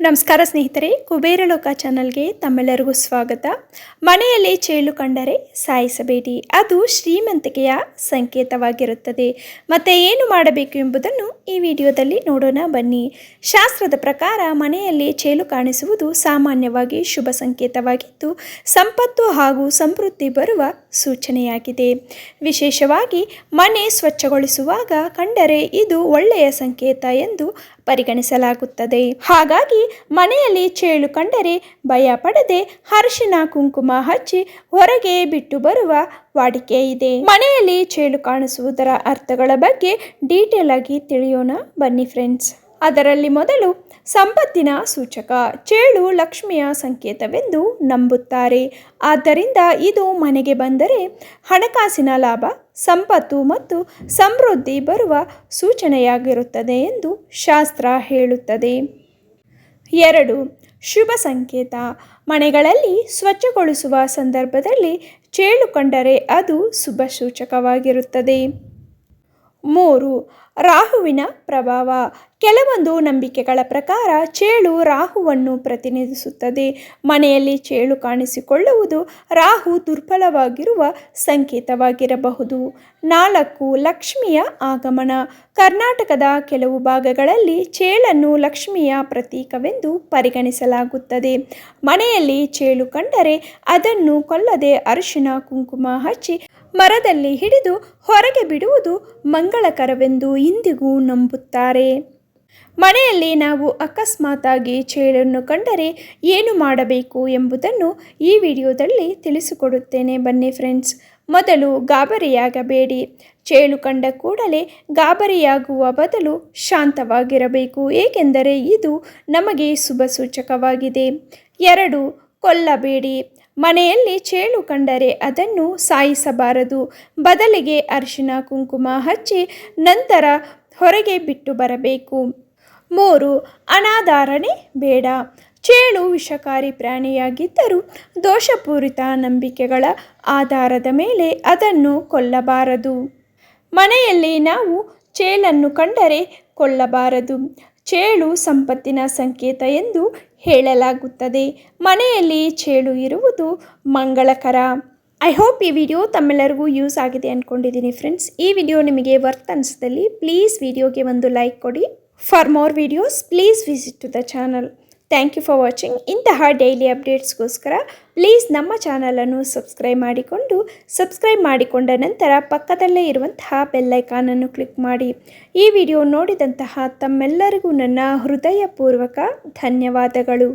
ನಮಸ್ಕಾರ ಸ್ನೇಹಿತರೆ, ಕುಬೇರ ಲೋಕ ಚಾನಲ್ಗೆ ತಮ್ಮೆಲ್ಲರಿಗೂ ಸ್ವಾಗತ. ಮನೆಯಲ್ಲಿ ಚೇಳು ಕಂಡರೆ ಸಾಯಿಸಬೇಡಿ. ಅದು ಶ್ರೀಮಂತಿಕೆಯ ಸಂಕೇತವಾಗಿರುತ್ತದೆ. ಮತ್ತು ಏನು ಮಾಡಬೇಕು ಎಂಬುದನ್ನು ಈ ವಿಡಿಯೋದಲ್ಲಿ ನೋಡೋಣ ಬನ್ನಿ. ಶಾಸ್ತ್ರದ ಪ್ರಕಾರ ಮನೆಯಲ್ಲಿ ಚೇಳು ಕಾಣಿಸುವುದು ಸಾಮಾನ್ಯವಾಗಿ ಶುಭ ಸಂಕೇತವಾಗಿದ್ದು, ಸಂಪತ್ತು ಹಾಗೂ ಸಮೃದ್ಧಿ ಬರುವ ಸೂಚನೆಯಾಗಿದೆ. ವಿಶೇಷವಾಗಿ ಮನೆ ಸ್ವಚ್ಛಗೊಳಿಸುವಾಗ ಕಂಡರೆ ಇದು ಒಳ್ಳೆಯ ಸಂಕೇತ ಎಂದು ಪರಿಗಣಿಸಲಾಗುತ್ತದೆ. ಹಾಗಾಗಿ ಮನೆಯಲ್ಲಿ ಚೇಳು ಕಂಡರೆ ಭಯ ಪಡದೆ ಅರಿಶಿನ ಕುಂಕುಮ ಹಚ್ಚಿ ಹೊರಗೆ ಬಿಟ್ಟು ಬರುವ ವಾಡಿಕೆ ಇದೆ. ಮನೆಯಲ್ಲಿ ಚೇಳು ಕಾಣಿಸುವುದರ ಅರ್ಥಗಳ ಬಗ್ಗೆ ಡೀಟೇಲ್ ಆಗಿ ತಿಳಿಯೋಣ. ಬನ್ನಿ ಫ್ರೆಂಡ್ಸ್. ಅದರಲ್ಲಿ ಮೊದಲು ಸಂಪತ್ತಿನ ಸೂಚಕ ಚೇಳು ಲಕ್ಷ್ಮಿಯ ಸಂಕೇತವೆಂದು ನಂಬುತ್ತಾರೆ. ಆದ್ದರಿಂದ ಇದು ಮನೆಗೆ ಬಂದರೆ ಹಣಕಾಸಿನ ಲಾಭ, ಸಂಪತ್ತು ಮತ್ತು ಸಮೃದ್ಧಿ ಬರುವ ಸೂಚನೆಯಾಗಿರುತ್ತದೆ ಎಂದು ಶಾಸ್ತ್ರ ಹೇಳುತ್ತದೆ. ಎರಡು, ಶುಭ ಸಂಕೇತ. ಮನೆಗಳಲ್ಲಿ ಸ್ವಚ್ಛಗೊಳಿಸುವ ಸಂದರ್ಭದಲ್ಲಿ ಚೇಳು ಕಂಡರೆ ಅದು ಶುಭ ಸೂಚಕವಾಗಿರುತ್ತದೆ. ಮೂರು, ರಾಹುವಿನ ಪ್ರಭಾವ. ಕೆಲವೊಂದು ನಂಬಿಕೆಗಳ ಪ್ರಕಾರ ಚೇಳು ರಾಹುವನ್ನು ಪ್ರತಿನಿಧಿಸುತ್ತದೆ. ಮನೆಯಲ್ಲಿ ಚೇಳು ಕಾಣಿಸಿಕೊಳ್ಳುವುದು ರಾಹು ದುರ್ಬಲವಾಗಿರುವ ಸಂಕೇತವಾಗಿರಬಹುದು. ನಾಲ್ಕು, ಲಕ್ಷ್ಮಿಯ ಆಗಮನ. ಕರ್ನಾಟಕದ ಕೆಲವು ಭಾಗಗಳಲ್ಲಿ ಚೇಳನ್ನು ಲಕ್ಷ್ಮಿಯ ಪ್ರತೀಕವೆಂದು ಪರಿಗಣಿಸಲಾಗುತ್ತದೆ. ಮನೆಯಲ್ಲಿ ಚೇಳು ಕಂಡರೆ ಅದನ್ನು ಕೊಲ್ಲದೆ ಅರಿಶಿನ ಕುಂಕುಮ ಹಚ್ಚಿ ಮರದಲ್ಲಿ ಹಿಡಿದು ಹೊರಗೆ ಬಿಡುವುದು ಮಂಗಳಕರವೆಂದು ಇಂದಿಗೂ ನಂಬುತ್ತಾರೆ. ಮನೆಯಲ್ಲಿ ನಾವು ಅಕಸ್ಮಾತಾಗಿ ಚೇಳನ್ನು ಕಂಡರೆ ಏನು ಮಾಡಬೇಕು ಎಂಬುದನ್ನು ಈ ವಿಡಿಯೋದಲ್ಲಿ ತಿಳಿಸಿಕೊಡುತ್ತೇನೆ ಬನ್ನಿ ಫ್ರೆಂಡ್ಸ್. ಮೊದಲು ಗಾಬರಿಯಾಗಬೇಡಿ. ಚೇಳು ಕಂಡ ಕೂಡಲೇ ಗಾಬರಿಯಾಗುವ ಬದಲು ಶಾಂತವಾಗಿರಬೇಕು, ಏಕೆಂದರೆ ಇದು ನಮಗೆ ಶುಭ ಸೂಚಕವಾಗಿದೆ. ಎರಡು, ಕೊಲ್ಲಬೇಡಿ. ಮನೆಯಲ್ಲಿ ಚೇಳು ಕಂಡರೆ ಅದನ್ನು ಸಾಯಿಸಬಾರದು. ಬದಲಿಗೆ ಅರಿಶಿನ ಕುಂಕುಮ ಹಚ್ಚಿ ನಂತರ ಹೊರಗೆ ಬಿಟ್ಟು ಬರಬೇಕು. ಮೂರು, ಅನಾಧಾರಣೆ ಬೇಡ. ಚೇಳು ವಿಷಕಾರಿ ಪ್ರಾಣಿಯಾಗಿದ್ದರೂ ದೋಷಪೂರಿತ ನಂಬಿಕೆಗಳ ಆಧಾರದ ಮೇಲೆ ಅದನ್ನು ಕೊಲ್ಲಬಾರದು. ಮನೆಯಲ್ಲಿ ನಾವು ಚೇಳನ್ನು ಕಂಡರೆ ಕೊಲ್ಲಬಾರದು. ಚೇಳು ಸಂಪತ್ತಿನ ಸಂಕೇತ ಎಂದು ಹೇಳಲಾಗುತ್ತದೆ. ಮನೆಯಲ್ಲಿ ಚೇಳು ಇರುವುದು ಮಂಗಳಕರ. ಐ ಹೋಪ್ ಈ ವಿಡಿಯೋ ತಮ್ಮೆಲ್ಲರಿಗೂ ಯೂಸ್ ಆಗಿದೆ ಅಂದ್ಕೊಂಡಿದ್ದೀನಿ ಫ್ರೆಂಡ್ಸ್ ಈ ವಿಡಿಯೋ ನಿಮಗೆ ವರ್ತ್ ಅನಿಸಿದಲ್ಲಿ ಪ್ಲೀಸ್ ವಿಡಿಯೋಗೆ ಒಂದು ಲೈಕ್ ಕೊಡಿ. For more videos please visit to the channel thank you for watching ಇಂತಹ ಡೈಲಿ ಅಪ್ಡೇಟ್ಸ್ಗೋಸ್ಕರ ಪ್ಲೀಸ್ ನಮ್ಮ ಚಾನಲನ್ನು ಸಬ್ಸ್ಕ್ರೈಬ್ ಮಾಡಿಕೊಂಡು ಸಬ್ಸ್ಕ್ರೈಬ್ ಮಾಡಿಕೊಂಡ ನಂತರ ಪಕ್ಕದಲ್ಲೇ ಇರುವಂತಹ ಬೆಲ್ಲೈಕಾನನ್ನು ಕ್ಲಿಕ್ ಮಾಡಿ. ಈ ವಿಡಿಯೋ ನೋಡಿದಂತಹ ತಮ್ಮೆಲ್ಲರಿಗೂ ನನ್ನ ಹೃದಯಪೂರ್ವಕ ಧನ್ಯವಾದಗಳು.